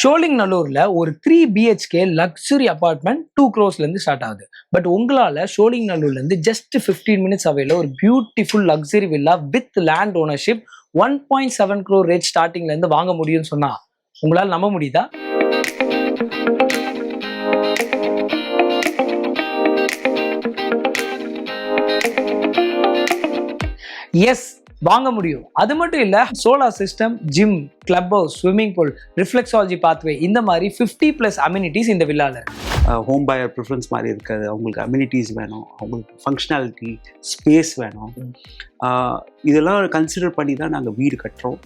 ஷோலிங் நல்லூர்ல ஒரு three BHK luxury apartment two க்ரோஸ்லேருந்து start ஆகுது. பட் உங்களால் ஷோலிங் நல்லூர்லேருந்து ஜஸ்ட் 15 மினிட்ஸ் அவையில் ஒரு beautiful luxury villa with land ownership one point seven crore rate ஸ்டார்டிங்லேருந்து வாங்க முடியும்னு சொன்னா உங்களால் நம்ப முடியுதா? எஸ் வாங்க முடியும். அது மட்டும் இல்ல solar system gym club house swimming pool reflexology pathway இந்த மாதிரி 50 பிளஸ் அம்யூனிட்டிஸ் இந்த வில்லால இருக்கு. ஹோம் பயர் ப்ரிஃபரன்ஸ் மாதிரி இருக்காது. அவங்களுக்கு அம்யூனிட்டிஸ் வேணும். அவங்களுக்கு ஃபங்க்ஷனாலிட்டி ஸ்பேஸ் வேணும். இதெல்லாம் கன்சிடர் பண்ணி தான் நாங்கள் வீடு கட்டுறோம்.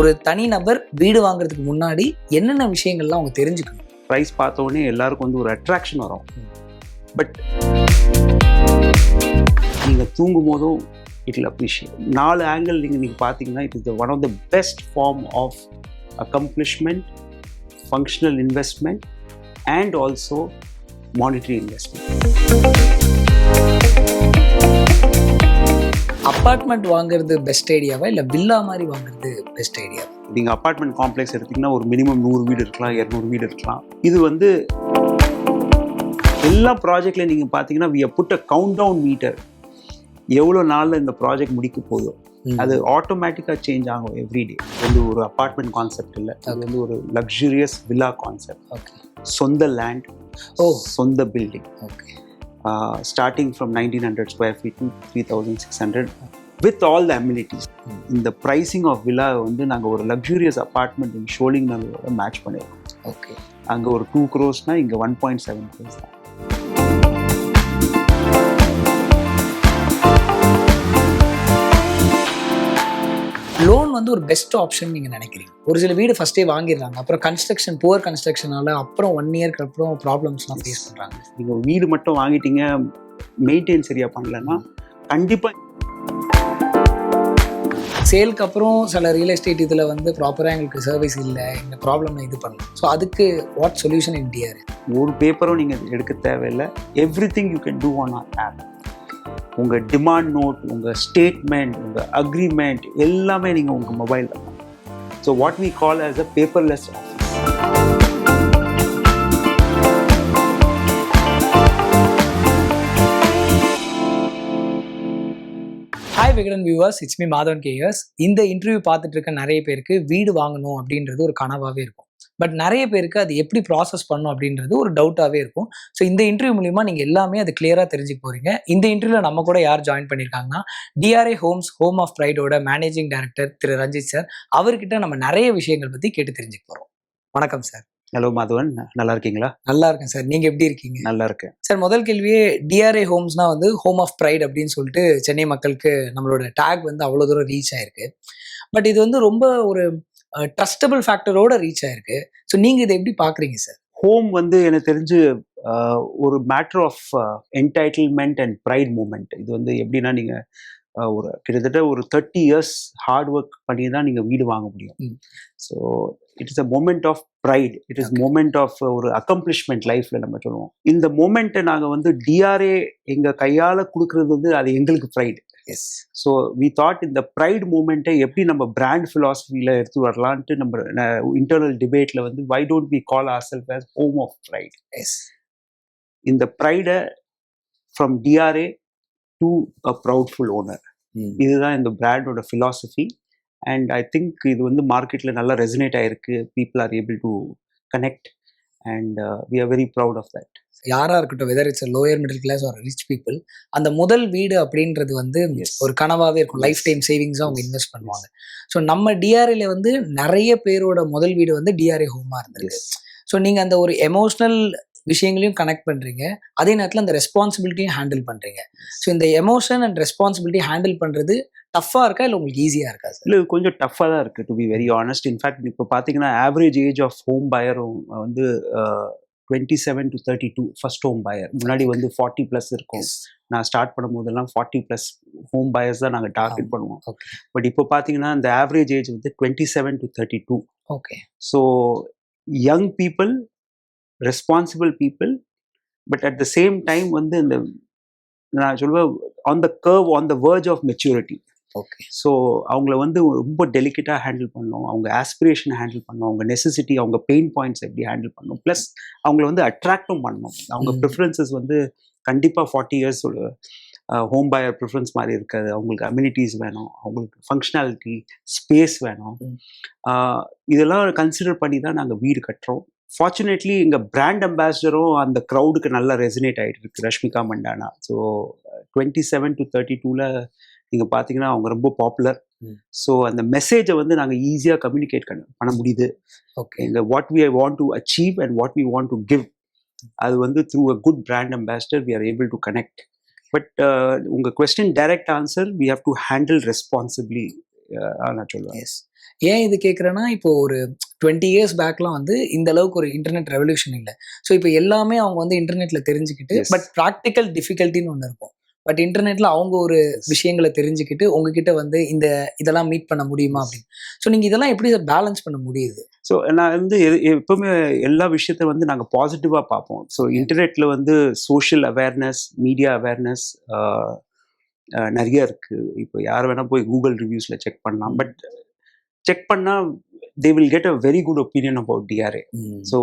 ஒரு தனிநபர் வீடு வாங்குறதுக்கு முன்னாடி என்னென்ன விஷயங்கள்லாம் அவங்க தெரிஞ்சுக்கணும்? ப்ரைஸ் பார்த்த உடனே எல்லாருக்கும் வந்து ஒரு அட்ராக்ஷன் வரும். பட் நீங்கள் தூங்கும் போதும் இட் அப்ரிஷியேட் நாலு ஆங்கிள் நீங்கள் நீங்கள் பார்த்தீங்கன்னா it is one of the best form of accomplishment functional investment and also monetary investment apartment வாங்குறது பெஸ்ட் ஐடியாவா இல்ல வில்லா மாதிரி வாங்குறது பெஸ்ட் ஐடியா நீங்கள் அப்பார்ட்மெண்ட் காம்ப்ளெக்ஸ் எடுத்தீங்கன்னா ஒரு மினிமம் நூறு வீடு இருக்கலாம் இரநூறு வீடு இருக்கலாம். இது வந்து எல்லா ப்ராஜெக்ட்லையும் நீங்கள் பார்த்தீங்கன்னா we put a count down meter எவ்வளோ நாளில் இந்த ப்ராஜெக்ட் முடிக்க போதும் அது ஆட்டோமேட்டிக்காக சேஞ்ச் ஆகும் எவ்ரிடே வந்து ஒரு அப்பார்ட்மெண்ட் கான்செப்ட் இல்லை. அது வந்து ஒரு லக்ஸுரியஸ் வில்லா கான்செப்ட் ஓகே சொந்த லேண்ட் ஓ. சொந்த building okay starting from nineteen hundred square feet to three thousand six hundred with all the amenities. இந்த ப்ரைசிங் ஆஃப் வில்லா வந்து நாங்கள் ஒரு luxurious apartment in Sholing match பண்ணியிருக்கோம் ஓகே அங்கே ஒரு two க்ரோஸ்னால் இங்கே ஒன் பாயிண்ட் செவன் க்ரோஸ் தான். லோன் வந்து ஒரு பெஸ்ட் ஆப்ஷன் நீங்க நினைக்கிறீங்க. ஒரு சில வீடு ஃபர்ஸ்டே வாங்கிடுறாங்க. அப்புறம் கன்ஸ்ட்ரக்ஷன் புவர் கன்ஸ்ட்ரக்ஷனால அப்புறம் ஒன் இயர்க்கு அப்புறம் ப்ராப்ளம்ஸ்லாம் ஃபேஸ் பண்றாங்க. நீங்கள் வீடு மட்டும் வாங்கிட்டீங்க மெயின்டைன் சரியாக பண்ணலன்னா கண்டிப்பாக சேலுக்கு அப்புறம் சில ரியல் எஸ்டேட் இதில் வந்து ப்ராப்பராக எங்களுக்கு சர்வீஸ் இல்லை இந்த ப்ராப்ளம் இது பண்ணலாம். ஸோ அதுக்கு வாட் சொல்யூஷன் இன் டிஆர் ஒரு பேப்பரும் நீங்கள் எடுக்க தேவையில்லை. Everything you can do on our app உங்கள் டிமாண்ட் நோட் உங்கள் ஸ்டேட்மெண்ட் உங்கள் அக்ரிமெண்ட் எல்லாமே நீங்கள் உங்கள் mobile so what we call as a paperless office hi Vikatan viewers it's me Madhavan கேயர்ஸ் இந்த இன்டர்வியூ பார்த்துட்டு இருக்க நிறைய பேருக்கு வீடு வாங்கணும் அப்படின்றது ஒரு கனவாகவே இருக்கும். பட் நிறைய பேருக்கு அது எப்படி ப்ராசஸ் பண்ணும் அப்படின்றது ஒரு டவுட்டாகவே இருக்கும். ஸோ இந்த இன்டர்வியூ மூலியமா நீங்கள் எல்லாமே அது கிளியராக தெரிஞ்சுக்க போறீங்க. இந்த இன்டர்வியூவில் நம்ம கூட யார் ஜாயின் பண்ணியிருக்காங்கன்னா டிஆர்ஏ ஹோம்ஸ் ஹோம் ஆஃப் ப்ரைடோட மேனேஜிங் டைரக்டர் திரு ரஞ்சித் சார் அவர்கிட்ட நம்ம நிறைய விஷயங்கள் பற்றி கேட்டு தெரிஞ்சுக்க போகிறோம் வணக்கம் சார் ஹலோ மாதவன். நல்லா இருக்கீங்களா? நல்லா இருக்கேன் சார் நீங்கள் எப்படி இருக்கீங்க? நல்லா இருக்கேன். சார் முதல் கேள்வியே டிஆர்ஏ ஹோம்ஸ்னா வந்து ஹோம் ஆஃப் ப்ரைட் அப்படின்னு சொல்லிட்டு சென்னை மக்களுக்கு நம்மளோட டேக் வந்து அவ்வளோ தூரம் ரீச் ஆயிருக்கு. பட் இது வந்து ரொம்ப ஒரு ட்ரஸ்டபிள் ஃபேக்டரோட ரீச் ஆயிருக்கு. ஸோ நீங்கள் இதை எப்படி பார்க்குறீங்க சார் ஹோம் வந்து எனக்கு தெரிஞ்சு ஒரு matter of entitlement and pride moment இது வந்து எப்படின்னா நீங்கள் ஒரு கிட்டத்தட்ட ஒரு தேர்ட்டி இயர்ஸ் ஹார்ட் ஒர்க் பண்ணி தான் நீங்கள் வீடு வாங்க முடியும். So it is a moment of pride it is. Moment of ஒரு அக்கம்ப்ளிஷ்மெண்ட் லைஃப்ல நம்ம சொல்லுவோம். இந்த மூமெண்ட்டை நாங்கள் வந்து டிஆர்ஏ எங்கள் கையால் கொடுக்கறது வந்து அது எங்களுக்கு pride yes so we thought இந்த ப்ரைட் மூமெண்ட்டை எப்படி நம்ம பிராண்ட் ஃபிலாசபியில் எடுத்து வரலான்ட்டு நம்ம இன்டர்னல் டிபேட்டில் வந்து why don't we call our self as home of pride yes இந்த ப்ரைடை from TRA to a proudful owner இதுதான் இந்த பிராண்டோட ஃபிலாசபி அண்ட் ஐ திங்க் இது வந்து மார்க்கெட்டில் நல்லா ரெசனேட் ஆயிருக்கு. People are able to connect and we are very proud of that யாரா இருக்கட்டும் whether it's lower middle class ஒரு ரிச் பீப்புள் அந்த முதல் வீடு அப்படின்றது வந்து. ஒரு கனவாவே இருக்கும். லைஃப் டைம் சேவிங்ஸாக அவங்க. இன்வெஸ்ட் பண்ணுவாங்க ஸோ நம்ம டிஆர்ஏல வந்து நிறைய பேரோட முதல் வீடு வந்து டிஆர்ஏ ஹோமா இருந்திருக்கு ஸோ நீங்க அந்த ஒரு எமோஷனல் விஷயங்களையும் கனெக்ட் பண்றீங்க. அதே நேரத்தில் அந்த ரெஸ்பான்சிபிலிட்டியும் ஹேண்டில் பண்றீங்க. ஸோ இந்த எமோஷன் அண்ட் ரெஸ்பான்சிபிலிட்டி ஹேண்டில் பண்றது டஃப்பாக இருக்கா? இல்லை உங்களுக்கு ஈஸியாக இருக்கா இல்லை கொஞ்சம் டஃப்பாக தான் இருக்குது to be very honest in fact இப்போ பார்த்தீங்கன்னா ஆவரேஜ் ஏஜ் ஆஃப் ஹோம் பயரும் வந்து twenty seven to thirty two first home buyer முன்னாடி வந்து ஃபார்ட்டி ப்ளஸ் இருக்கும் நான் ஸ்டார்ட் பண்ணும்போதெல்லாம் ஃபார்ட்டி ப்ளஸ் ஹோம் பயர்ஸ் தான் நாங்கள் டார்கெட். பண்ணுவோம். பட் இப்போ பார்த்தீங்கன்னா இந்த ஆவரேஜ் ஏஜ் வந்து twenty seven to thirty two okay so young people responsible people but at the same time வந்து இந்த நான் சொல்லுவேன் on the curve on the verge of maturity okay so அவங்கள வந்து ரொம்ப டெலிகேட்டாக ஹேண்டில் பண்ணணும் அவங்க ஆஸ்பிரேஷன் ஹேண்டில் பண்ணணும் அவங்க நெசசிட்டி அவங்க பெயின் பாயிண்ட்ஸ் எப்படி ஹேண்டில் பண்ணணும் ப்ளஸ் அவங்கள வந்து அட்ராக்டும் பண்ணணும் அவங்க. ப்ரிஃபரன்சஸ் வந்து கண்டிப்பாக forty years home buyer preference மாதிரி இருக்காது. அவங்களுக்கு அம்யூனிட்டிஸ் வேணும். அவங்களுக்கு ஃபங்க்ஷனாலிட்டி ஸ்பேஸ் வேணும். இதெல்லாம் கன்சிடர் பண்ணி தான் நாங்கள் வீடு கட்டுறோம். ஃபார்ச்சுனேட்லி எங்கள் பிராண்ட் அம்பாசிடரும் அந்த க்ரௌடுக்கு நல்லா ரெசினேட் ஆகிட்டு இருக்கு Rashmika Mandanna. So twenty seven to thirty டூவில் நீங்கள் பார்த்தீங்கன்னா அவங்க ரொம்ப பாப்புலர். ஸோ அந்த மெசேஜை வந்து நாங்கள் ஈஸியாக கம்யூனிகேட் பண்ண முடியுது. ஓகே இந்த what we want to achieve and what we want to give அது வந்து through a good brand ambassador we are able to connect but உங்கள் question direct answer we have to handle responsibly நான் சொல்லுவேன். S ஏன் இது கேட்குறேன்னா இப்போ ஒரு டுவெண்ட்டி இயர்ஸ் பேக்லாம் வந்து இந்த அளவுக்கு ஒரு இன்டர்நெட் ரெவல்யூஷன் இல்லை. ஸோ இப்போ எல்லாமே அவங்க வந்து இன்டர்நெட்ல தெரிஞ்சுக்கிட்டு. பட் ப்ராக்டிக்கல் டிஃபிகல்ட்டின்னு ஒன்று இருக்கும். பட் இன்டர்நெட்ல அவங்க ஒரு விஷயங்களை தெரிஞ்சுக்கிட்டு உங்ககிட்ட வந்து இந்த இதெல்லாம் மீட் பண்ண முடியுமா அப்படின்னு. ஸோ நீங்க இதெல்லாம் எப்படி பேலன்ஸ் பண்ண முடியுது? ஸோ நான் வந்து எப்பவுமே எல்லா விஷயத்த வந்து நாங்கள் பாசிட்டிவாக பார்ப்போம். ஸோ இன்டர்நெட்டில் வந்து சோஷியல் அவேர்னஸ் மீடியா அவேர்னஸ் நிறைய இருக்குது இப்போ யார் வேணால் போய் கூகுள் ரிவ்யூஸில் செக் பண்ணலாம். பட் செக் பண்ணால் they will get a very good opinion about TRA so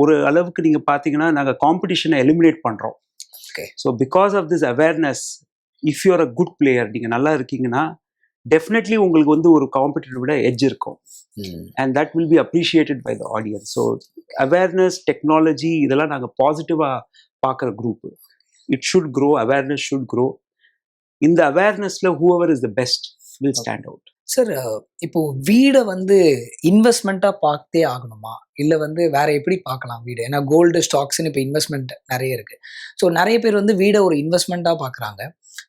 ஒரு அளவுக்கு நீங்கள் பார்த்தீங்கன்னா நாங்கள் காம்படிஷனை எலிமினேட் பண்ணுறோம். So because of this awareness if you're a good player நீங்கள் நல்லா இருக்கீங்கன்னா டெஃபினெட்லி உங்களுக்கு வந்து ஒரு காம்படிட்டர் விட எட்ஜ் இருக்கும். And that will be appreciated by the audience so awareness technology இதெல்லாம் நாங்கள் பாசிட்டிவாக பார்க்குற group it should grow awareness should grow இந்த அவேர்னஸில் whoever is the best will stand out sir இப்போ வீடை வந்து இன்வெஸ்ட்மெண்ட்டாக பார்த்தே ஆகணுமா? இல்லை வந்து வேற எப்படி பார்க்கலாம் வீடு? ஏன்னா கோல்டு ஸ்டாக்ஸ்னு இப்போ இன்வெஸ்ட்மெண்ட் நிறைய இருக்கு. ஸோ நிறைய பேர் வந்து வீடை ஒரு இன்வெஸ்ட்மெண்ட்டாக பார்க்குறாங்க.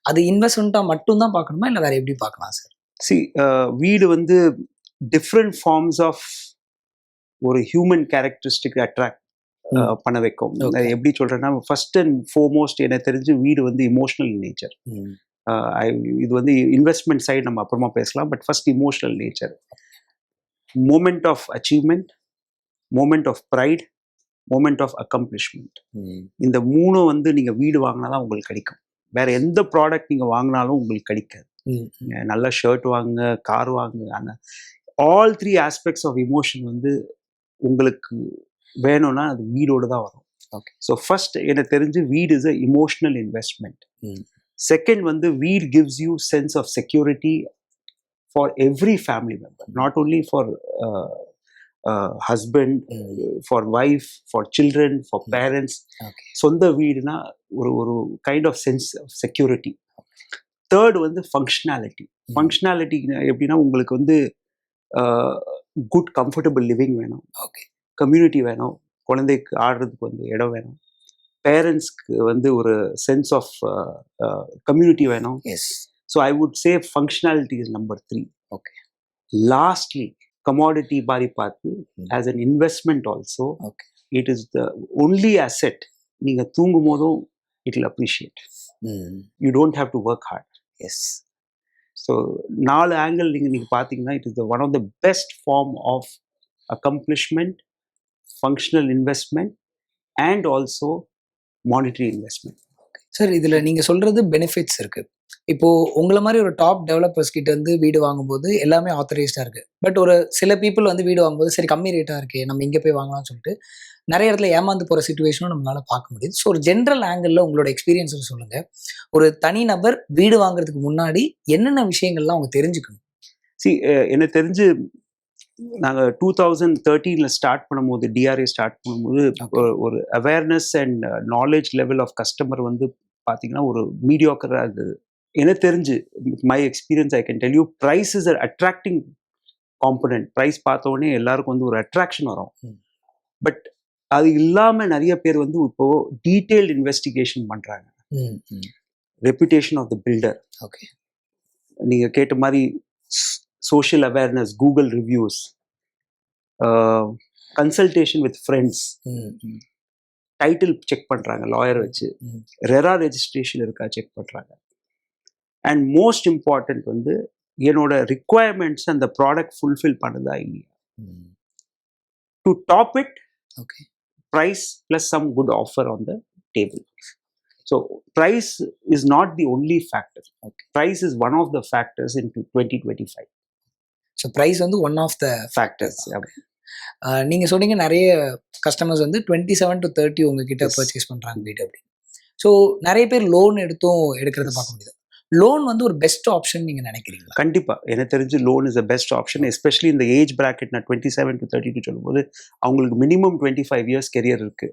அது இன்வெஸ்ட்மெண்ட்டாக மட்டும்தான் பார்க்கணுமா? இல்லை வேற எப்படி பார்க்கலாம் சார் சி வீடு வந்து டிஃப்ரெண்ட் ஃபார்ம்ஸ் ஆஃப் ஒரு ஹியூமன் கேரக்டரிஸ்டிக் அட்ராக்ட். பண்ண வைக்கும். எப்படி சொல்றேன்னா ஃபர்ஸ்ட் அண்ட் ஃபோர்மோஸ்ட் எனக்கு தெரிஞ்சு வீடு வந்து இமோஷனல் நேச்சர் இது வந்து இன்வெஸ்ட்மெண்ட் சைடு நம்ம அப்புறமா பேசலாம். But first emotional nature moment of achievement moment of pride moment of accomplishment இந்த மூணும் வந்து நீங்க வீடு வாங்கினா தான் உங்களுக்கு கிடைக்கும். வேற எந்த ப்ராடக்ட் நீங்க வாங்கினாலும் உங்களுக்கு கிடைக்காது. நல்ல ஷர்ட் வாங்குங்க கார் வாங்குங்க அந்த all three aspects of emotion வந்து உங்களுக்கு வேணும்னா அது வீடோட தான் வரும். Okay. ஸோ ஃபர்ஸ்ட் எனக்கு தெரிஞ்சு வீடு is a emotional investment second வந்து வீடு gives you sense of security for every family member not only for husband for wife for children for Mm. Parents சொந்த வீடுனா ஒரு ஒரு kind of sense of security third வந்து functionality functionality எப்படின்னா உங்களுக்கு வந்து குட் கம்ஃபர்டபுள் லிவிங் வேணும். Okay community வேணும். குழந்தைக்கு ஆடுறதுக்கு வந்து இடம் வேணும். பேரண்ட்ஸ்க்கு வந்து ஒரு சென்ஸ் ஆஃப் கம்யூனிட்டி வேணும். Yes so I would say functionality is number three okay lastly commodity மாதிரி பார்த்து. As an investment also okay it is the only asset நீங்கள் தூங்கும் போதும் it will appreciate you don't have to work hard yes so நாலு angle நீங்கள் நீங்கள் பார்த்தீங்கன்னா it is the one of the best form of accomplishment functional investment and also monetary investment sir இதுல நீங்க சொல்றது பெனிஃபிட்ஸ் இருக்கு. இப்போ உங்களை மாதிரி ஒரு டாப் டெவலப்பர்ஸ் கிட்ட இருந்து வீடு வாங்கும்போது எல்லாமே ஆத்தரைஸ்டா இருக்கு. பட் ஒரு சில பீப்புள் வந்து வீடு வாங்கும்போது சரி கம்மி ரேட்டா இருக்கே நம்ம இங்க போய் வாங்கலாம்னு சொல்லிட்டு நிறைய இடத்துல ஏமாந்து போற சுச்சுவேஷனும் நம்மளால பார்க்க முடியுது. ஸோ ஒரு ஜென்ரல் ஆங்கிள் உங்களோட எக்ஸ்பீரியன்ஸ் சொல்லுங்க. ஒரு தனி நபர் வீடு வாங்குறதுக்கு முன்னாடி என்னென்ன விஷயங்கள்லாம் அவங்க தெரிஞ்சுக்கணும்? சி எனக்கு தெரிஞ்சு நாங்கள் டூ தௌசண்ட் தேர்ட்டீனில் ஸ்டார்ட் பண்ணும்போது டிஆர்ஏ ஸ்டார்ட் பண்ணும்போது. ஒரு- awareness and knowledge level of customer வந்து பார்த்தீங்கன்னா ஒரு மீடியாக்கராக இருந்தது. எனக்கு தெரிஞ்சு my experience I can tell you price is attracting component price பார்த்த உடனே எல்லாருக்கும் வந்து ஒரு அட்ராக்ஷன் வரும். பட் அது இல்லாமல் நிறைய பேர் வந்து இப்போ டீட்டெயில்டு இன்வெஸ்டிகேஷன் பண்ணுறாங்க reputation of the builder okay நீங்கள் கேட்ட மாதிரி social awareness Google reviews consultation with friends title check பண்ணுறாங்க லாயர் வச்சு. ரெரா ரெஜிஸ்ட்ரேஷன் இருக்கா செக் பண்ணுறாங்க அண்ட் மோஸ்ட் இம்பார்ட்டன்ட் வந்து என்னோட ரிக்குவயர்மெண்ட்ஸ் அந்த ப்ராடக்ட் ஃபுல்ஃபில் பண்ணுதா இல்லையா? To top it okay price plus some good offer on the table so price is not the only factor. Price is one of the factors in twenty twenty five so price வந்து one of the factors நீங்க சொன்னீங்க நிறைய customers வந்து twenty seven to thirty உங்ககிட்ட. Purchase பண்றாங்க வீடு அப்படின்னு. So நிறைய பேர் லோன் எடுத்தும் எடுக்கிறத பார்க்க முடியுது. லோன் வந்து ஒரு பெஸ்ட் ஆப்ஷன் நீங்க நினைக்கிறீங்களா? கண்டிப்பா. எனக்கு தெரிஞ்சு loan is the best option especially இந்த ஏஜ் பிராக்கெட் நான் twenty seven to thirty two சொல்லும்போது அவங்களுக்கு minimum twenty five years career இருக்கு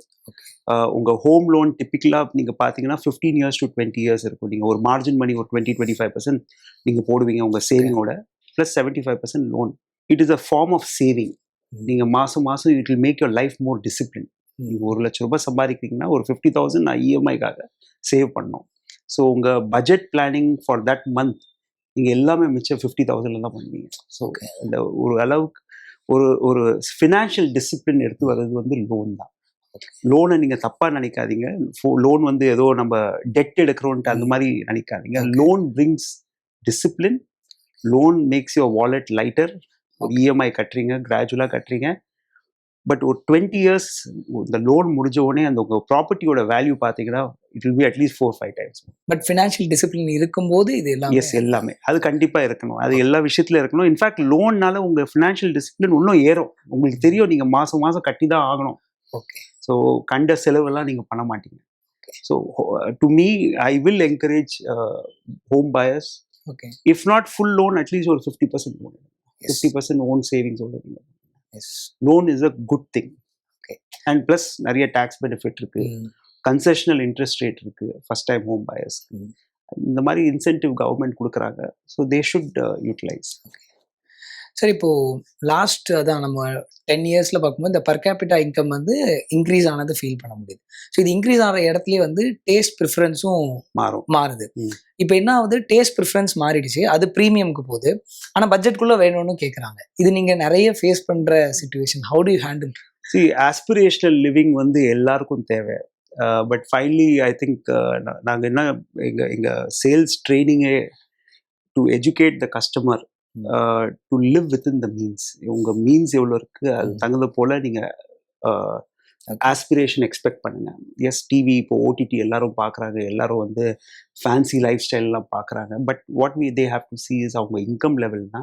உங்க ஹோம் லோன் டிப்பிக்கலா நீங்க பாத்தீங்கன்னா fifteen years to twenty years இருக்கும். நீங்க ஒரு மார்ஜின் மணி ஒரு டுவெண்ட்டி டுவெண்ட்டி ஃபைவ் பர்சன்ட் நீங்க போடுவீங்க உங்க சேவிங்கோட plus seventy five percent loan it is a form of saving நீங்க மாசம் மாசம் it will make your life more discipline நீங்க ஒரு லட்ச ரூபாய் சம்பாதிக்கிறீங்கன்னா ஒரு ஃபிஃப்டி தௌசண்ட் நான் இஎம்ஐக்காக சேவ் பண்ணோம் ஸோ உங்க budget planning for that month நீங்க எல்லாமே மிச்சம் ஃபிஃப்டி தௌசண்ட்ல தான் பண்ணுவீங்க. ஸோ இந்த ஒரு அளவுக்கு ஒரு ஒரு ஃபினான்ஷியல் டிசிப்ளின் எடுத்து வர்றது வந்து லோன் தான். லோனை நீங்க தப்பா நினைக்காதீங்க. லோன் வந்து ஏதோ நம்ம டெட் எடுக்கிறோன்ட்டு அந்த மாதிரி நினைக்காதீங்க. Loan brings discipline loan makes your wallet lighter EMI கட்டுறீங்க கிராஜுவலாக கட்டுறீங்க. பட் ஒரு டுவெண்ட்டி இயர்ஸ் இந்த லோன் முடிஞ்ச உடனே அந்த உங்க ப்ராப்பர்ட்டியோட வேல்யூ பார்த்தீங்கன்னா it will be at least four five times but financial discipline இருக்கும்போது இது எல்லாம் எஸ் எல்லாமே. அது கண்டிப்பா இருக்கணும். அது எல்லா விஷயத்துல இருக்கணும். இன்ஃபேக்ட் லோன்னால உங்க ஃபினான்ஷியல் டிசிப்ளின் இன்னும் ஏறும். உங்களுக்கு தெரியும் நீங்க மாசம் மாசம் கட்டி தான் ஆகணும். ஓகே ஸோ கண்ட செலவெல்லாம் நீங்க பண்ண மாட்டீங்க. So to me I will encourage home buyers okay if not full loan at least ஒரு fifty percent loan fifty percent own சேவிங்ஸோட நீங்க yes loan is a good thing Okay. And plus நிறைய tax benefit இருக்கு. Concessional interest rate இருக்கு. First time home பயர்ஸ்க்கு. இந்த மாதிரி incentive government கொடுக்குறாங்க. So they should utilise சரி இப்போ லாஸ்ட் அதான் நம்ம டென் இயர்ஸ்ல பார்க்கும்போது இந்த per capita இன்கம் வந்து இன்க்ரீஸ் ஆனது ஃபீல் பண்ண முடியுது. ஸோ இது இன்க்ரீஸ் ஆகிற இடத்துலயே வந்து டேஸ்ட் ப்ரிஃபரன்ஸும் மாறும். மாறுது. இப்போ என்ன ஆகுது? டேஸ்ட் ப்ரிஃபரன்ஸ் மாறிடுச்சு. அது ப்ரீமியம்க்கு போகுது. ஆனா பட்ஜெட்குள்ள வேணும்னு கேட்குறாங்க இது நீங்க நிறைய ஃபேஸ் பண்ற situation how to handle C aspirational living வந்து எல்லாருக்கும் தேவை. பட் ஃபைனலி ஐ திங்க் நாங்கள் என்ன எங்கள் எங்கள் sales ட்ரைனிங்கே to educate the customer. To live within the means உங்கள் மீன்ஸ் எவ்வளோ இருக்குது அது. தகுந்த போல் நீங்கள் ஆஸ்பிரேஷன் எக்ஸ்பெக்ட் பண்ணுங்க. எஸ் டிவி இப்போ ஓடிடி எல்லாரும் பார்க்குறாங்க எல்லாரும் வந்து ஃபேன்சி லைஃப் ஸ்டைல்லாம் பார்க்குறாங்க but what we they have to see is அவங்க இன்கம் லெவல்னா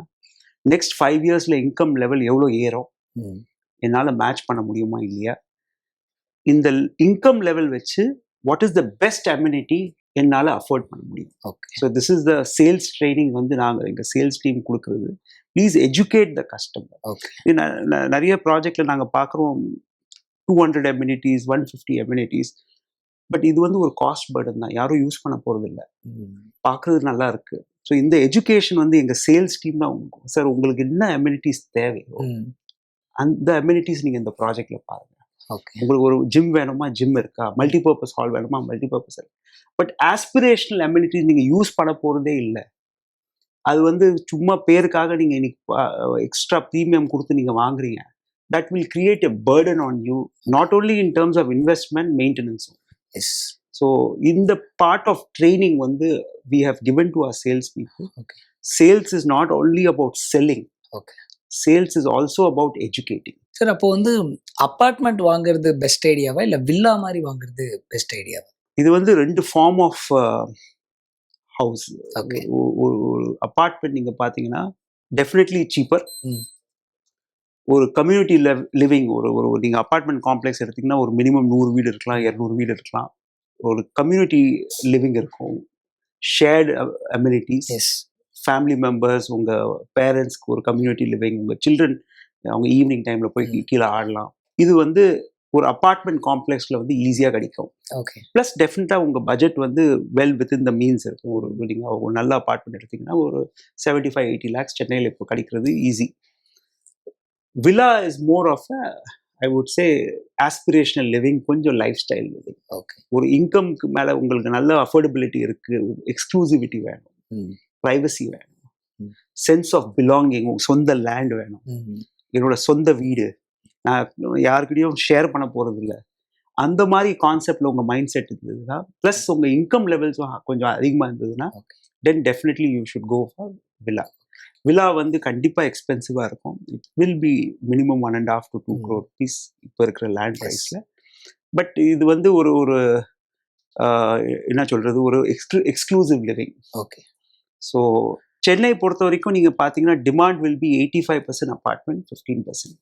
நெக்ஸ்ட் ஃபைவ் இயர்ஸில் இன்கம் லெவல் எவ்வளோ ஏறும்? என்னால் மேட்ச் பண்ண முடியுமா இல்லையா? இந்த இன்கம் லெவல் வச்சு what is the best amenity என்னால் அஃபோர்ட் பண்ண முடியும்? Okay so this is the sales training வந்து நாங்கள் எங்கள் சேல்ஸ் டீம் கொடுக்குறது. Please educate the customer okay நிறைய ப்ராஜெக்டில் நாங்கள் பார்க்குறோம் two hundred amenities one fifty amenities but இது வந்து ஒரு காஸ்ட் பர்டன் தான். யாரும் யூஸ் பண்ண போகிறது இல்லை பார்க்குறது நல்லா இருக்கு. ஸோ இந்த எஜுகேஷன் வந்து எங்கள் சேல்ஸ் டீம் தான் சார் உங்களுக்கு என்ன அம்யூனிட்டிஸ் தேவையோ அந்த அம்யூனிட்டிஸ் நீங்கள் இந்த ப்ராஜெக்ட்ல பாருங்க. ஓகே. உங்களுக்கு ஒரு ஜிம் வேணுமா? ஜிம் இருக்கா? மல்டிபர்பஸ் ஹால் வேணுமா? மல்டிபர்பஸ் இருக்கு. பட் ஆஸ்பிரேஷனல் அம்யூனிட்டிஸ் நீங்கள் யூஸ் பண்ண போகிறதே இல்லை. அது வந்து சும்மா பேருக்காக நீங்கள் இன்னைக்கு எக்ஸ்ட்ரா ப்ரீமியம் கொடுத்து நீங்கள் வாங்குறீங்க. That will create a burden on you not only in terms of investment மெயின்டெனன்ஸும் yes so இந்த பார்ட் ஆஃப் ட்ரைனிங் வந்து we have given to our sales people Okay. Sales is not only about selling Okay. Sales is also about educating sir அப்போ வந்து apartment வாங்குறது best ஐடியாவா இல்ல villa மாதிரி வாங்குறது best ஐடியாவா இது வந்து ரெண்டு ஃபார்ம் ஆஃப் ஹவுஸ் Okay. ஒரு அப்பார்ட்மெண்ட் நீங்க பாத்தீங்கன்னா டெஃபினெட்லி சீப்பர். ஒரு கம்யூனிட்டி லிவிங் ஒரு ஒரு ஒரு நீங்க அப்பார்ட்மெண்ட் காம்ப்ளெக்ஸ் எடுத்தீங்கன்னா ஒரு மினிமம் நூறு வீடு இருக்கலாம் இரநூறு வீடு இருக்கலாம். ஒரு கம்யூனிட்டி லிவிங் இருக்கும். Shared amenities S family members உங்க பேரண்ட்ஸ்க்கு ஒரு கம்யூனிட்டி லிவிங் உங்க சில்ட்ரன் அவங்க ஈவினிங் டைம்ல போய். கீழே ஆடலாம். இது வந்து ஒரு அப்பார்ட்மெண்ட் காம்ப்ளெக்ஸ்ல வந்து ஈஸியா கிடைக்கும். ஓகே ப்ளஸ் டெஃபினட்டாக உங்கள் பட்ஜெட் வந்து வெல் வித்தின் த மீன்ஸ் இருக்கும். ஒரு நீங்கள் ஒரு நல்ல அப்பார்ட்மெண்ட் எடுத்தீங்கன்னா ஒரு செவன்ட்டி ஃபைவ் எயிட்டி லேக்ஸ் சென்னையில் இப்போ கிடைக்கிறது easy villa is more of a I would say aspirational living கொஞ்சம் லைஃப் ஸ்டைல் லிவிங் ஓகே ஒரு இன்கம்க்கு மேலே உங்களுக்கு நல்ல அஃபோர்டபிலிட்டி இருக்குது எக்ஸ்க்ளூசிவிட்டி வேணும். ப்ரைவசி வேணும். சென்ஸ் ஆஃப் பிலாங்கிங் சொந்த லேண்ட் வேணும். என்னோட சொந்த வீடு. நான் யாருக்கிட்டையும் ஷேர் பண்ண போறது இல்ல அந்த மாதிரி கான்செப்ட்ல உங்க மைண்ட் செட் இருந்ததுன்னா ப்ளஸ் உங்க இன்கம் லெவல்ஸும் கொஞ்சம் அதிகமா இருந்ததுன்னா. Then definitely you should go for villa villa வந்து கண்டிப்பா எக்ஸ்பென்சிவா இருக்கும். It will be minimum one and half to two. Crore piece இப்போ இருக்கிற லேண்ட். ப்ரைஸ்ல பட் இது வந்து ஒரு ஒரு என்ன சொல்றது ஒரு எக்ஸ்க்ளூ exclusive living okay so Chennai பொறுத்த வரைக்கும் நீங்கள் பார்த்தீங்கன்னா demand will be eighty five percent apartment fifteen percent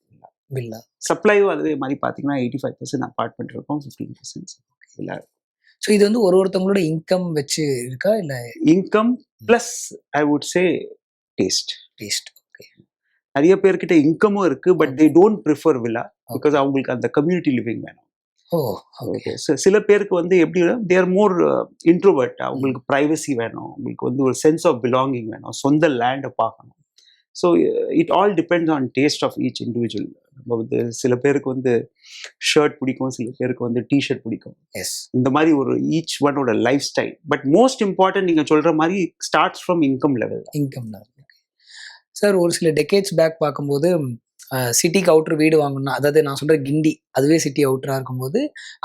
villa சப்ளையும் அதே மாதிரி பார்த்தீங்கன்னா எயிட்டி ஃபைவ் பர்சன்ட் அப்பார்ட்மெண்ட் இருக்கும் ஃபிஃப்டீன் பர்சன்ட் இல்லை ஸோ இது வந்து ஒரு ஒருத்தவங்களோட இன்கம் வச்சு இருக்கா? இல்ல income plus I would say taste taste okay நிறைய பேர்கிட்ட இன்கமும் இருக்கு but they don't prefer villa because அவங்களுக்கு அந்த கம்யூனிட்டி லிவிங் வேணும். சில பேருக்கு வந்து எப்படி தேர் மோர் இன்ட்ரோவர்ட் அவங்களுக்கு ப்ரைவசி வேணும். அவங்களுக்கு வந்து ஒரு சென்ஸ் ஆஃப் பிலாங்கிங் வேணும். சொந்த லேண்டை பார்க்கணும். So it all depends on taste of each individual நம்ம வந்து சில பேருக்கு வந்து ஷர்ட் பிடிக்கும் சில பேருக்கு வந்து டிஷர்ட் பிடிக்கும். எஸ் இந்த மாதிரி ஒரு ஈச் ஒன்னோட life style but most important நீங்கள் சொல்கிற மாதிரி starts from income level income sir ஒரு சில டெக்கேட்ஸ் பேக் பார்க்கும்போது சிட்டிக்கு அவுட்ரு வீடு வாங்கணும் அதாவது நான் சொல்ற கிண்டி அதுவே சிட்டி அவுட்டரா இருக்கும்போது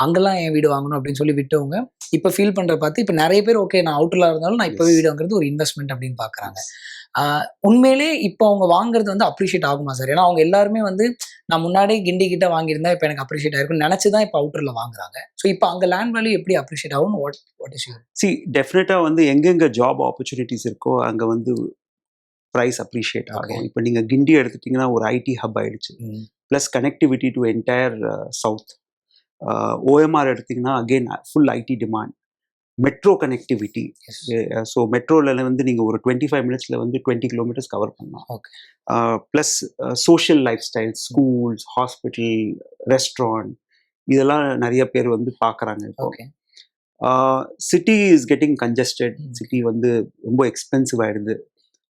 அங்கெல்லாம் என் வீடு வாங்கணும் அப்படின்னு சொல்லி விட்டவங்க இப்போ ஃபீல் பண்ற பார்த்து இப்போ நிறைய பேர் ஓகே நான் அவுட்டர்ல இருந்தாலும் நான் இப்போவே. வீடு வாங்குறது ஒரு இன்வெஸ்ட்மெண்ட் அப்படின்னு பாக்குறாங்க ஆஹ் உண்மையிலே இப்போ அவங்க வாங்குறது வந்து அப்ரிஷியேட் ஆகுமா சார்? ஏன்னா அவங்க எல்லாருமே வந்து நான் முன்னாடியே கிண்டி கிட்ட வாங்கியிருந்தா இப்போ எனக்கு அப்ரிஷியேட் ஆயிருக்கும் நினைச்சு தான் இப்போ அவுட்டர்ல வாங்குறாங்க. ஸோ இப்போ அங்க லேண்ட் வேல்யூ எப்படி அப்ரிஷியேட் ஆகும் what what is your C டெஃபினட்டாக வந்து எங்கெங்க ஜாப் ஆப்பர்ச்சுனிட்டிஸ் இருக்கோ அங்கே வந்து ப்ரைஸ் அப்ரிஷியேட். ஆகும். இப்போ நீங்கள் கிண்டி எடுத்துட்டிங்கன்னா ஒரு ஐடி ஹப் ஆயிடுச்சு. Plus connectivity to entire south OMR எடுத்திங்கன்னா again full IT demand metro connectivity so மெட்ரோவில் வந்து நீங்கள் ஒரு டுவெண்ட்டி ஃபைவ் மினிட்ஸில் வந்து டுவெண்ட்டி கிலோமீட்டர்ஸ் கவர் பண்ணலாம். Plus social life style schools hospital restaurant இதெல்லாம் நிறைய பேர் வந்து பார்க்குறாங்க இப்போ. Okay city is getting congested. City வந்து ரொம்ப எக்ஸ்பென்சிவ் ஆயிடுது.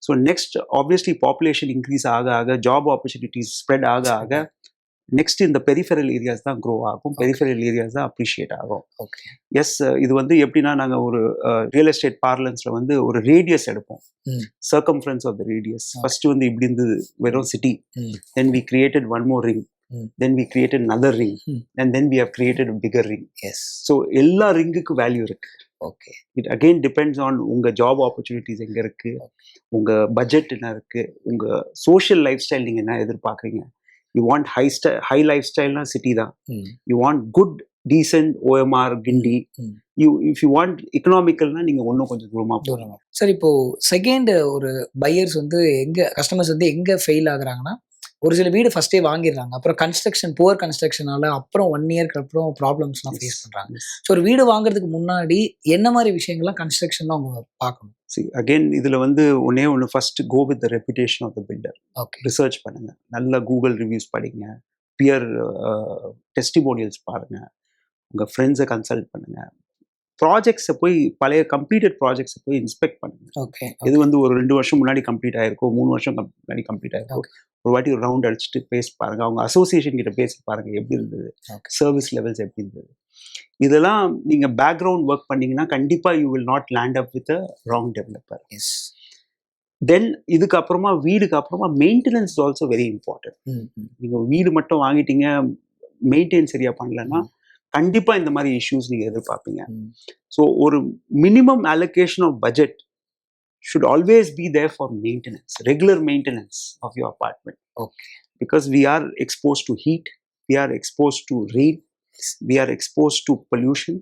So next obviously population increase ஆக ஆக ஜாப் ஆப்பர்ச்சுனிட்டிஸ் ஸ்ப்ரெட் ஆக ஆக நெக்ஸ்ட் இந்த பெரிஃபரல் ஏரியாஸ் தான் க்ரோ ஆகும். பெரிஃபரல் ஏரியாஸ் தான் அப்ரிஷியேட் ஆகும். எஸ் இது வந்து எப்படின்னா நாங்கள் ஒரு ரியல் எஸ்டேட் பார்லன்ஸில் வந்து ஒரு ரேடியஸ் எடுப்போம். Circumference of the radius. First வந்து இப்படி இருந்தது வெறும் city. Then we created one more ring. Then we created another ring. And then we have created bigger ring yes so எல்லா ரிங்குக்கு வேல்யூ இருக்கு. Okay it again depends on உங்க job opportunities எங்க இருக்கு உங்க பட்ஜெட் என்ன இருக்கு உங்க சோஷியல் லைஃப் ஸ்டைல் நீங்க என்ன எதிர்பார்க்குறீங்க? You want high ஸ்டை high life ஸ்டைல்னா சிட்டி தான். You want good decent OMR Guindy. You if you want எக்கனாமிக்கல்னா நீங்க இன்னும் கொஞ்சம் தூரமா போகணும். தூரமா. சார் இப்போ செகண்ட் ஒரு பையர்ஸ் வந்து எங்க கஸ்டமர்ஸ் வந்து எங்க ஃபெயில் ஆகுறாங்கன்னா ஒரு சில வீடு ஃபர்ஸ்டே வாங்கிடுறாங்க. அப்புறம் கன்ஸ்ட்ரக்ஷன் புவர் கன்ஸ்ட்ரக்ஷனால அப்புறம் ஒன் இயர்க்கு அப்புறம் ப்ராப்ளம்ஸ்லாம் ஃபேஸ் பண்றாங்க. ஸோ ஒரு வீடு வாங்குறதுக்கு முன்னாடி என்ன மாதிரி விஷயங்கள்லாம் கன்ஸ்ட்ரக்ஷன்லாம் அவங்க பார்க்கணும்? சி அகெயின் இதுல வந்து ஒன்னே ஒன்று first go with the reputation of the builder okay research பண்ணுங்க. நல்ல கூகுள் ரிவ்யூஸ் படிங்க. பியர் டெஸ்டிமோனியல்ஸ் பாருங்க. உங்க ஃப்ரெண்ட்ஸை கன்சல்ட் பண்ணுங்க. ப்ராஜெக்ட்ஸை போய் பழைய கம்ப்ளீட்டட் ப்ராஜெக்ட்ஸை போய் இன்ஸ்பெக்ட் பண்ணுங்க. ஓகே இது வந்து ஒரு ரெண்டு வருஷம் முன்னாடி கம்ப்ளீட் ஆயிருக்கும் மூணு வருஷம் முன்னாடி கம்ப்ளீட் ஆயிருக்கும் ஒரு வாட்டி ஒரு ரவுண்ட் அடிச்சுட்டு பேசி பாருங்க. அவங்க அசோசியேஷன் கிட்ட பேசி பாருங்க எப்படி இருந்தது. சர்வீஸ் லெவல்ஸ் எப்படி இருந்தது? இதெல்லாம் நீங்க பேக்ரவுண்ட் ஒர்க் பண்ணீங்கன்னா கண்டிப்பா you will not land up with wrong developer yes then இதுக்கு அப்புறமா வீடுக்கு அப்புறமா மெயின்டெனன்ஸ் ஆல்சோ வெரி இம்பார்ட்டன்ட் ம் ம் நீங்க வீடு மட்டும் வாங்கிட்டீங்க மெயின்டைன் சரியா பண்ணலன்னா கண்டிப்பா இந்த மாதிரி இஷ்யூஸ் நீங்க எதிர்பார்ப்பீங்க. ஸோ ஒரு minimum allocation of budget should always be there for maintenance regular maintenance of your apartment Okay. because we are exposed to heat we are exposed to rain we are exposed to pollution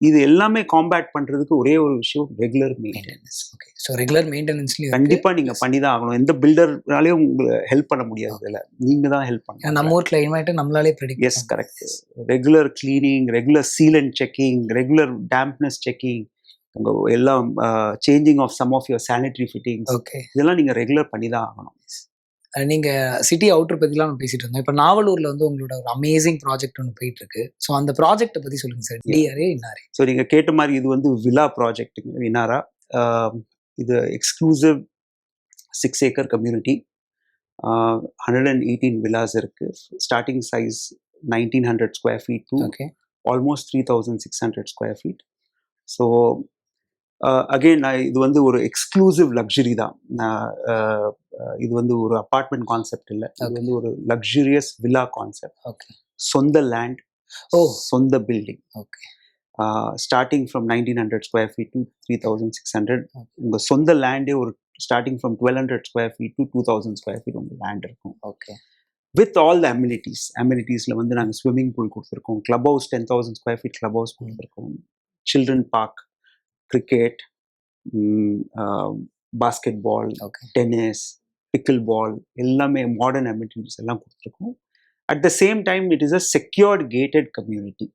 இது எல்லாமே compact பண்றதுக்கு ஒரே ஒரு விஷயம் regular maintenance okay so regular மெயின்டெனன்ஸ்லயும் கண்டிப்பா நீங்க பண்ணி தான் ஆகணும். எந்த பில்டர்னாலையும் உங்களை ஹெல்ப் பண்ண முடியாது இதுல. நீங்க தான் ஹெல்ப் பண்ணணும் நம்ம ஊர் கிளைமேட்டை நம்மளாலே predict yes correct regular cleaning regular sealant checking regular dampness checking உங்க எல்லாம் changing of some of your sanitary fittings okay இதெல்லாம் நீங்க ரெகுலர் பண்ணி தான் ஆகணும் நீங்க சிட்டி அவுட்டர் பத்திலாம் நம்ம பேசிட்டு இருந்தோம் இப்போ நாவலூர்ல வந்து உங்களோட ஒரு அமேசிங் ப்ராஜெக்ட் ஒன்று போயிட்டு இருக்கு ஸோ அந்த ப்ராஜெக்ட்டை பத்தி சொல்லுங்க சார். டிஆர்ஏ இன்னாரே ஸோ நீங்க கேட்ட மாதிரி இது வந்து விலா ப்ராஜெக்ட்டுங்க வினாரா இது exclusive six acre community hundred and eighteen villas இருக்கு. Starting size nineteen hundred square feet to okay almost three thousand six hundred square feet so again இது வந்து ஒரு எக்ஸ்க்ளூசிவ் லக்ஸுரி தான். நான், இது வந்து ஒரு அப்பார்ட்மெண்ட் கான்செப்ட் இல்லை. இது. வந்து ஒரு லக்ஸுரியஸ் வில்லா கான்செப்ட் ஓகே சொந்த லேண்ட் ஓ. சொந்த building okay starting from nineteen hundred square feet to three thousand six hundred. உங்கள் சொந்த லேண்டே ஒரு starting from twelve hundred square feet to two thousand square feet உங்கள் லேண்ட் இருக்கும். Okay with all the amenities அம்யூனிட்டிஸில் வந்து நாங்கள் swimming pool கொடுத்துருக்கோம். Club house ten thousand square feet club house கொடுத்துருக்கோம். Children park cricket basketball tennis pickle ball எல்லாமே modern amenities எல்லாம் கொடுத்துருக்கோம். At the same time it is a secured gated community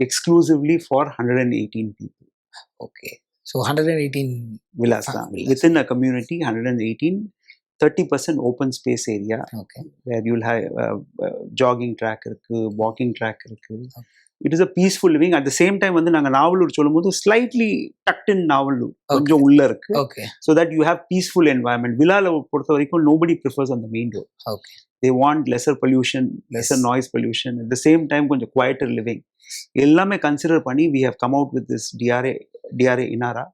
exclusively for hundred and eighteen people okay so hundred and eighteen villas Ah, தான். villas. Within a community hundred and eighteen thirty percent open space area okay where you'll have jogging track இருக்கு walking track இருக்கு. It is a peaceful living at the same time வந்து நாங்கள் நாவலூர் சொல்லும்போது slightly டக்டின் Navalur கொஞ்சம் உள்ள இருக்கு. Okay so that you have peaceful environment விழால பொறுத்த வரைக்கும் நோபடி ப்ரிஃபர்ஸ் அந்த main door okay they want lesser pollution lesser noise pollution at the same time கொஞ்சம் குவாய்டர் லிவிங் எல்லாமே கன்சிடர் பண்ணி we have come out with this TRA TRA Inara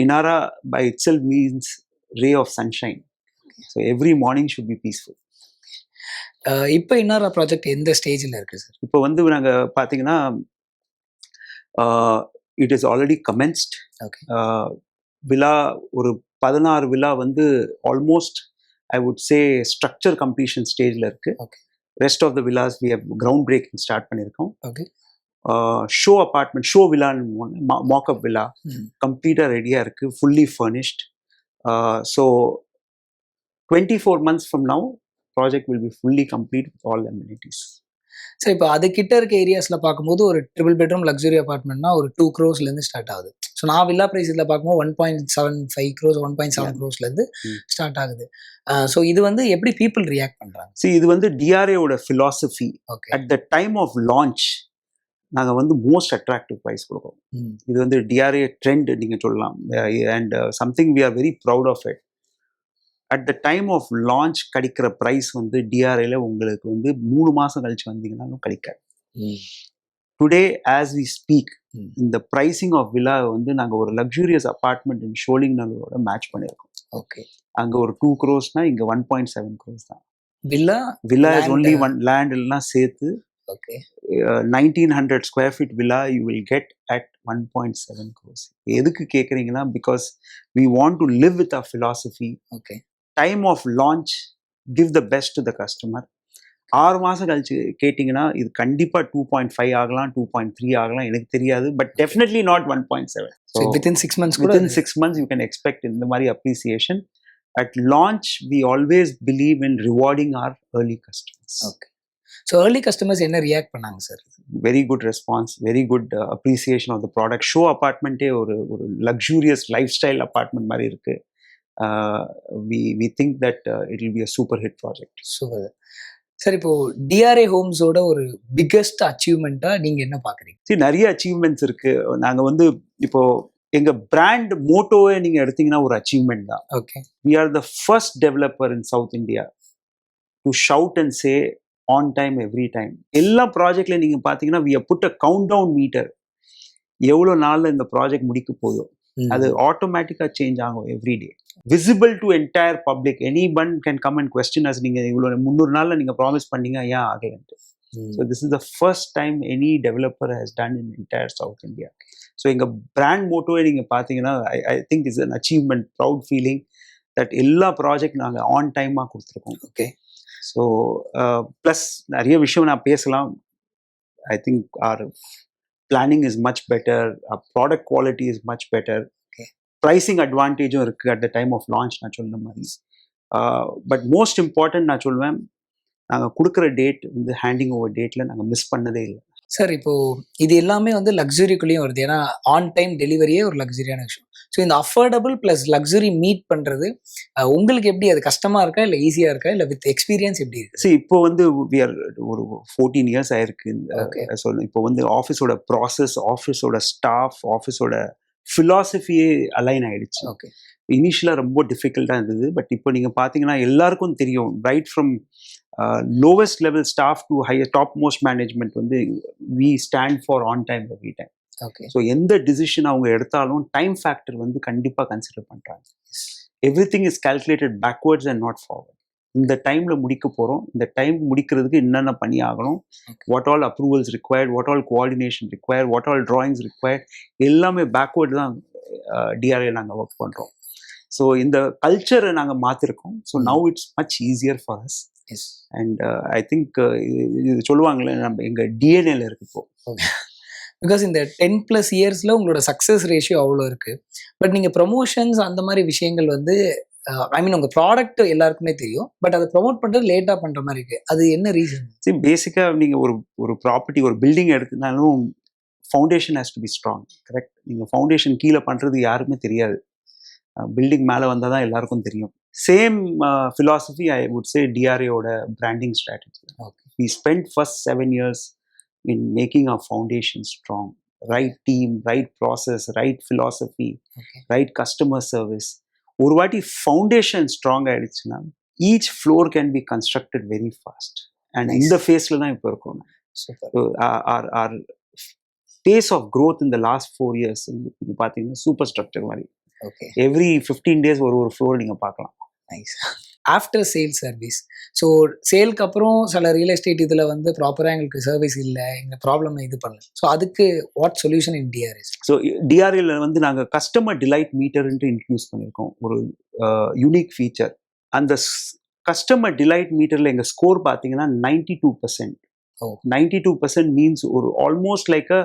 Inara by itself means ray of sunshine so every morning should be peaceful இப்போ இன்னொரு project எந்த ஸ்டேஜில் இருக்கு sir இப்போ வந்து நாங்கள் பார்த்தீங்கன்னா இட் இஸ் ஆல்ரெடி கமென்ஸ்ட். விழா ஒரு பதினாறு விழா வந்து almost I would say structure completion ஸ்டேஜில் இருக்கு. Rest of the villas we have ground breaking start பண்ணியிருக்கோம் ஓகே ஷோ அப்பார்ட்மெண்ட் ஷோ விழான்னு மாக்கப் விழா. கம்ப்ளீட்டாக ரெடியாக இருக்கு fully furnished so twenty four months from now project will be fully complete with all amenities sir இப்போ அது கிட்ட இருக்க ஏரியாஸ்ல பார்க்கும்போது ஒரு ட்ரிபிள் பெட்ரூம் லக்ஸுரி அபார்ட்மெண்ட்னா ஒரு டூ க்ரோஸ்லேருந்து ஸ்டார்ட் ஆகுது. ஸோ நான் வில்லா ப்ரைஸ் இதில் பார்க்கும்போது one point seven five crores one point seven க்ரோஸ்லேருந்து. Start ஆகுது. ஸோ இது வந்து எப்படி பீப்புள் ரியாக்ட் பண்ணுறாங்க see இது வந்து டிஆர்ஏவோட okay at the time of launch நாங்கள் வந்து மோஸ்ட் அட்ராக்டிவ் ப்ரைஸ் கொடுப்போம் ம் இது வந்து டிஆர்ஏ ட்ரெண்ட் நீங்கள் சொல்லலாம். And something we are very proud of it at the time of launch கிடைக்கிற ப்ரைஸ் வந்து டிஆர்ஏல உங்களுக்கு வந்து மூணு மாதம் கழிச்சு வந்தீங்கன்னாலும் கிடைக்காது. Today as we speak. இந்த ப்ரைசிங் ஆஃப் வில்லா வந்து நாங்கள் ஒரு லக்ஸூரியஸ் அப்பார்ட்மெண்ட் இன் ஷோலிங்னலோட மேட்ச் பண்ணியிருக்கோம் ஓகே அங்கே ஒரு டூ க்ரோஸ்னா இங்கே ஒன் பாயிண்ட் செவன் க்ரோஸ் தான். Villa villa is only one land எல்லாம் சேர்த்து okay nineteen hundred square feet villa you will get at one point seven crores எதுக்கு கேட்குறீங்கன்னா because we want to live with a philosophy. Okay time of launch give the best the customer ஆறு மாதம் கழிச்சு கேட்டிங்கன்னா இது கண்டிப்பாக two point five ஆகலாம் two point three ஆகலாம் எனக்கு தெரியாது but definitely not one point seven so within six months கூட within six months you can expect இந்த மாதிரி appreciation at launch we always believe in rewarding our early customers okay so early customers என்ன react பண்ணாங்க sir very good response very good uh, appreciation of the product show apartment ஒரு ஒரு luxurious lifestyle apartment மாதிரி இருக்கு we we think that uh, it will be a super hit project. Super sir இப்போ TRA ஹோம்ஸோட ஒரு biggest அச்சீவ்மெண்ட்டா நீங்க என்ன பாக்குறீங்க? See நிறைய அச்சீவ்மெண்ட்ஸ் இருக்கு. நாங்க வந்து இப்போ எங்க பிராண்ட் மோட்டோவே நீங்க எடுத்தீங்கன்னா ஒரு அச்சீவ்மெண்ட் தான். Okay we are the first developer in South India to shout and say on time every time. எல்லா ப்ராஜெக்ட்ல நீங்க பாத்தீங்கன்னா we have put a countdown meter. எவ்வளோ நாள்ல இந்த ப்ராஜெக்ட் முடிக்க போதும் அது ஆட்டோமேட்டிக்கா சேஞ்ச் ஆகும் every day visible to entire public any one can come and question us நீங்க இவ்வளோ முந்நூறு நாள்ல நீங்க ப்ராமிஸ் பண்ணீங்க ஏன் ஆகலன்ட்டு so this is the first time any developer has done in entire south India so எங்க பிராண்ட் மோட்டோவே நீங்க பார்த்தீங்கன்னா I think is an achievement proud feeling that எல்லா ப்ராஜெக்ட் நாங்கள் ஆன் டைமாக கொடுத்துருக்கோம். ஓகே ஸோ ப்ளஸ் நிறைய விஷயம் நான் பேசலாம். I think are planning is much better product quality is much better pricing அட்வான்டேஜும் இருக்குது at the time of launch நான் சொன்ன மாதிரி. பட் மோஸ்ட் இம்பார்ட்டன்ட் நான் சொல்லுவேன் நாங்கள் கொடுக்குற டேட் வந்து ஹேண்டிங் ஓவர் டேட்டில் நாங்கள் மிஸ் பண்ணதே இல்லை. சார் இப்போ இது எல்லாமே வந்து லக்ஸுரிக்குள்ளேயும் வருது. ஏன்னா ஆன் டைம் டெலிவரியே ஒரு லக்ஸுரியான விஷயம். ஸோ இந்த அஃபோர்டபுள் ப்ளஸ் லக்ஸுரி மீட் பண்றது அஹ், உங்களுக்கு எப்படி? அது கஷ்டமா இருக்கா? இல்லை ஈஸியா இருக்கா? இல்லை வித் எக்ஸ்பீரியன்ஸ் எப்படி இருக்கு? சரி இப்போ வந்து we are ஒரு ஃபோர்டீன் இயர்ஸ் ஆயிருக்கு. சொல்லணும் இப்போ வந்து ஆஃபீஸோட ப்ராசஸ் ஆஃபீஸோட ஸ்டாஃப் ஆஃபீஸோட ஃபிலாசபியே அலைன் ஆயிடுச்சு. ஓகே இனிஷியலாக ரொம்ப டிஃபிகல்ட்டாக இருந்தது. பட் இப்போ நீங்கள் பார்த்தீங்கன்னா எல்லாருக்கும் தெரியும் right from lowest level staff to higher top most management வந்து we stand for on time every time okay so எந்த டிசிஷன் அவங்க எடுத்தாலும் டைம் ஃபேக்டர் வந்து கண்டிப்பாக கன்சிடர் பண்ணுறாங்க everything is calculated backwards and not forward இந்த டைமில் முடிக்க போகிறோம் இந்த டைம் முடிக்கிறதுக்கு என்னென்ன பண்ணி ஆகணும்? What all approvals required what all coordination required what all drawings required எல்லாமே பேக்வேர்டு தான் டிஆர்ஏ நாங்கள் ஒர்க் பண்ணுறோம் ஸோ இந்த கல்ச்சரை நாங்கள் மாற்றிருக்கோம் so. Now it's much easier for us as and I think இது சொல்லுவாங்களே நம்ம எங்கள் டிஎன்ஏல இருக்கு இப்போ. பிகாஸ் இந்த டென் ப்ளஸ் இயர்ஸில் உங்களோட சக்ஸஸ் ரேஷியோ அவ்வளோ இருக்குது பட் நீங்கள் ப்ரொமோஷன்ஸ் அந்த மாதிரி விஷயங்கள் வந்து ஐ மீன் உங்கள் ப்ராடக்ட் எல்லாருக்குமே தெரியும் பட் அதை ப்ரொமோட் பண்ணுறது லேட்டாக பண்ணுற மாதிரி இருக்குது அது என்ன ரீசன் சரி பேசிக்காக நீங்கள் ஒரு ஒரு ப்ராப்பர்ட்டி ஒரு building எடுத்துனாலும் foundation has to be strong correct நீங்கள் ஃபவுண்டேஷன் கீழே பண்ணுறது யாருக்குமே தெரியாது. பில்டிங் மேலே வந்தால் தான் எல்லாருக்கும் தெரியும். Same philosophy I would say டிஆர்ஏயோட branding strategy. We spend first seven years in making a foundation strong right team right process right okay right customer service ஒரு வாட்டி ஃபவுண்டேஷன் ஸ்ட்ராங் ஆயிடுச்சுன்னா each floor can be constructed very fast and. இந்த ஃபேஸில் தான் இப்போ இருக்கோம் our our phase of in the last four years நீங்கள் பார்த்தீங்கன்னா சூப்பர் ஸ்ட்ரக்சர் மாதிரி. ஓகே எவ்ரி ஃபிஃப்டீன் டேஸ் ஒரு ஒரு ஃப்ளோர் நீங்கள் பார்க்கலாம். Nice after sale service so சேலுக்கு அப்புறம் சில ரியல் எஸ்டேட் இதில் வந்து ப்ராப்பராக எங்களுக்கு சர்வீஸ் இல்லை எங்கள் ப்ராப்ளம் இது பண்ணல. ஸோ அதுக்கு what solution in DRS so டிஆர்ஏல வந்து நாங்கள் கஸ்டமர் டிலைட் மீட்டர்ன்ட்டு இன்ட்ரடியூஸ் பண்ணியிருக்கோம். ஒரு யூனிக் ஃபீச்சர் அந்த கஸ்டமர் டிலைட் மீட்டரில் எங்கள் ஸ்கோர் பார்த்தீங்கன்னா ninety two percent. Ninety two percent means ஒரு almost like a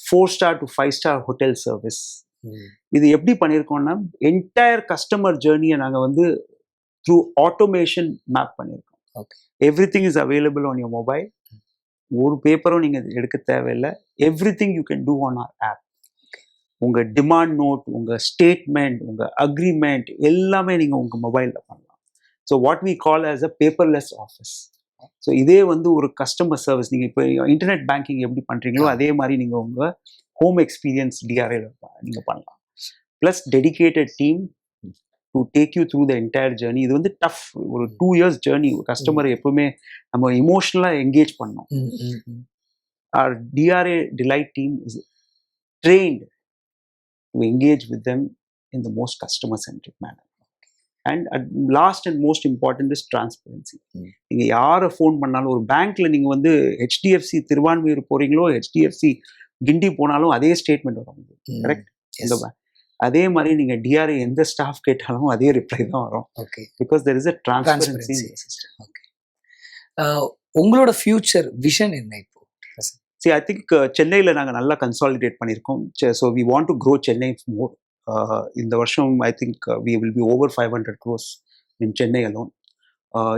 four star to five star hotel service இது எப்படி பண்ணியிருக்கோம்னா என்டையர் கஸ்டமர் ஜேர்னியை நாங்கள் வந்து த்ரூ ஆட்டோமேஷன் மேப் பண்ணியிருக்கோம். Everything is available on your mobile ஒரு பேப்பரும் நீங்கள் எடுக்க தேவையில்லை. Every thing you can do on our app உங்கள் டிமாண்ட் நோட் உங்கள் ஸ்டேட்மெண்ட் உங்கள் அக்ரிமெண்ட் எல்லாமே நீங்கள் உங்கள் மொபைலில் பண்ணலாம். So what we call as a paperless office so இதே வந்து ஒரு கஸ்டமர் சர்வீஸ் நீங்கள் இப்போ இன்டர்நெட் பேங்கிங் எப்படி பண்ணுறீங்களோ அதே மாதிரி நீங்கள் உங்கள் ஹோம் எக்ஸ்பீரியன்ஸ் டிஆர்ஏல நீங்கள் பண்ணலாம். Plus dedicated team to take you through the entire journey இது வந்து டஃப் ஒரு டூ இயர்ஸ் ஜேர்னி கஸ்டமர் எப்பவுமே நம்ம இமோஷனலாக என்கேஜ் பண்ணோம் our DRA Delight team is trained to engage with them in the most customer centric manner. And at last and most important is transparency. Mm. நீங்க யாரை phone பண்ணாலும் ஒரு பேங்க்ல நீங்க வந்து ஹெச்டிஎஃப்சி திருவான்மையூர் போறீங்களோ ஹெச்டிஎஃப்சி கிண்டி போனாலும் அதே ஸ்டேட்மெண்ட் வரும் Correct. இந்த bank. அதே மாதிரி நீங்க டிஆர்ஏ எந்த ஸ்டாஃப் கேட்டாலும் அதே ரிப்ளை தான் வரும். Okay because there is a transparency okay உங்களோட ஃபியூச்சர் விஷன் என்ன இப்போ? சி ஐ திங்க் சென்னையில் நாங்கள் நல்லா கன்சாலிடேட் பண்ணியிருக்கோம். So we want to grow Chennai more இந்த வருஷம் I think we will be over five hundred crores in Chennai alone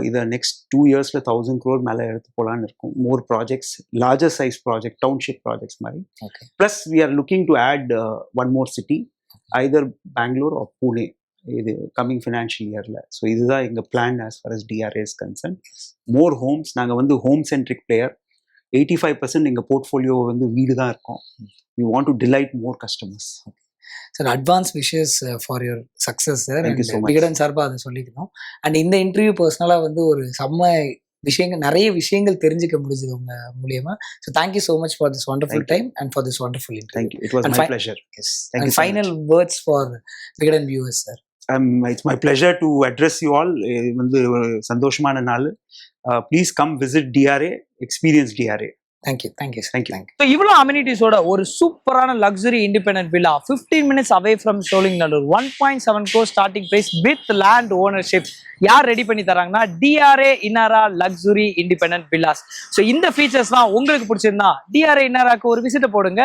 இதை நெக்ஸ்ட் டூ இயர்ஸில் தௌசண்ட் க்ரோர் மேலே எடுத்து போகலான்னு இருக்கும். More projects larger size project township projects மாதிரி. Plus we are looking to add one more city either Bangalore or Pune இது coming financial இயரில் so இதுதான் எங்கள் plan as far as DRA's concern more homes நாங்கள் வந்து home centric player eighty five percent எங்கள் portfolio வந்து வீடு தான் இருக்கும் we want to delight more customers sir advance wishes for your success sir. Vikatan சார்பாக அதை சொல்லிக்கணும். அண்ட் இந்த இன்டர்வியூ பர்சனலாக வந்து ஒரு செம்ம விஷயங்கள் நிறைய விஷயங்கள் தெரிஞ்சுக்க முடிஞ்சது உங்க மூலியமா. So thank you so much for this wonderful. Time and for this wonderful interview final words for Vikatan viewers sir it's my pleasure to address you all வந்து ஒரு சந்தோஷமான நாள். Please come visit DRA experience DRA thank you thank you sir Thank you. Thank you so இவ்வளோ அம்யூனிட்டிஸோட ஒரு சூப்பரான luxury independent villa fifteen minutes away from Sholinganallur one point seven go starting price with land ownership யார் ready பண்ணி தராங்கன்னா DRA இன்னாரா luxury independent villas so இந்த ஃபீச்சர்ஸ்லாம் உங்களுக்கு பிடிச்சிருந்தா டிஆர்ஏ இன்னாராக்கு ஒரு விசிட்டை போடுங்க.